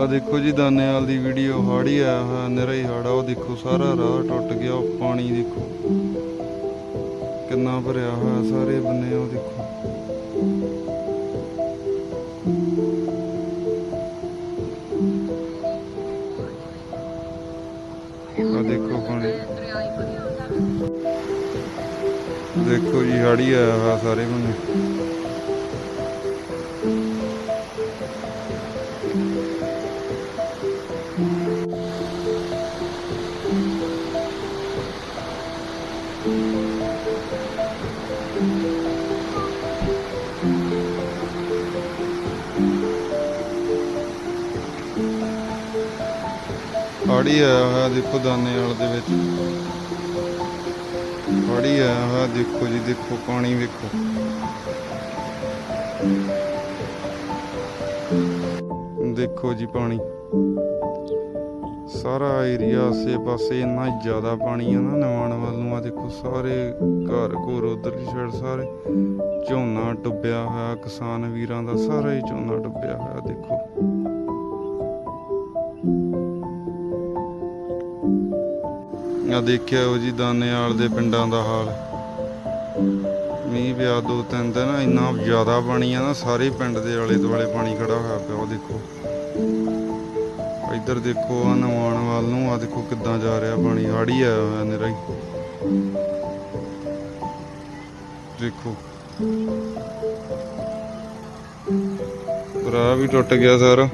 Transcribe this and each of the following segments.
ਆ ਦੇਖੋ ਜੀ ਦਾਨੇਵਾਲ ਦੀ ਵੀਡੀਓ ਹਾੜੀ ਆਇਆ ਹੋਇਆ ਨਿਰਾ ਹੀ ਹਾੜਾ, ਉਹ ਦੇਖੋ ਸਾਰਾ ਰਾਹ ਟੁੱਟ ਗਿਆ ਪਾਣੀ ਦੇਖੋ। ਕਿੰਨਾ ਭਰਿਆ ਹੋਇਆ ਸਾਰੇ ਬੰਨੇ, ਉਹ ਦੇਖੋ। ਆ ਦੇਖੋ ਪਾਣੀ। ਦੇਖੋ ਜੀ, ਹਾੜੀ ਆਇਆ ਹੋਇਆ ਸਾਰੇ ਬੰਨੇ। ਹਾੜੀ ਆਇਆ ਹੋਇਆ ਦੇਖੋ ਦਾਨੇ ਵਾਲ ਦੇ ਵਿੱਚ। ਹਾੜੀ ਆਇਆ ਹੋਇਆ ਦੇਖੋ ਜੀ, ਦੇਖੋ ਪਾਣੀ ਵੇਖੋ। ਦੇਖੋ ਜੀ ਪਾਣੀ। ਸਾਰਾ ਏਰੀਆ ਆਸੇ ਪਾਸੇ ਇੰਨਾ ਜ਼ਿਆਦਾ ਪਾਣੀ ਆ ਨਾ ਨਵਾਣ ਵੱਲ ਨੂੰ ਆ ਦੇਖੋ ਸਾਰੇ ਘਰ ਘਰ ਉਧਰਲੀ ਸਾਈਡ ਸਾਰੇ ਝੋਨਾ ਡੁੱਬਿਆ ਹੋਇਆ, ਕਿਸਾਨ ਵੀਰਾਂ ਦਾ ਸਾਰਾ ਹੀ ਝੋਨਾ ਡੁੱਬਿਆ ਹੋਇਆ, ਦੇਖੋ। ਆ ਦੇਖਿਆ ਉਹ ਜੀ ਦਾਨੇਵਾਲ ਦੇ ਪਿੰਡਾਂ ਦਾ ਹਾਲ। ਮੀਂਹ ਪਿਆ ਦੋ ਤਿੰਨ ਦਿਨ, ਇੰਨਾ ਜ਼ਿਆਦਾ ਪਾਣੀ ਆ ਨਾ, ਸਾਰੇ ਪਿੰਡ ਦੇ ਆਲੇ ਦੁਆਲੇ ਪਾਣੀ ਖੜਾ ਹੋਇਆ ਪਿਆ, ਉਹ ਦੇਖੋ। ਇੱਧਰ ਦੇਖੋ ਆ ਨਵਾਣ ਵੱਲ ਨੂੰ ਆ ਦੇਖੋ ਕਿੱਦਾਂ ਜਾ ਰਿਹਾ ਪਾਣੀ। ਹਾੜੀ ਆਇਆ ਹੋਇਆ ਨਿਰਾ ਹੀ। ਦੇਖੋ। ਰਾਹ ਵੀ ਟੁੱਟ ਗਿਆ ਸਾਰਾ।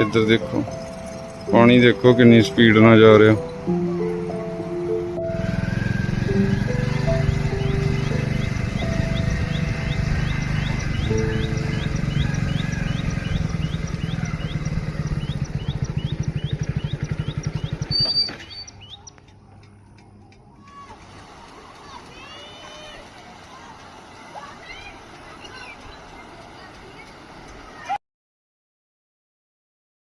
ਇੱਧਰ ਦੇਖੋ। ਪਾਣੀ ਦੇਖੋ ਕਿੰਨੀ ਸਪੀਡ ਨਾਲ ਜਾ ਰਿਹਾ।